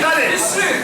나네.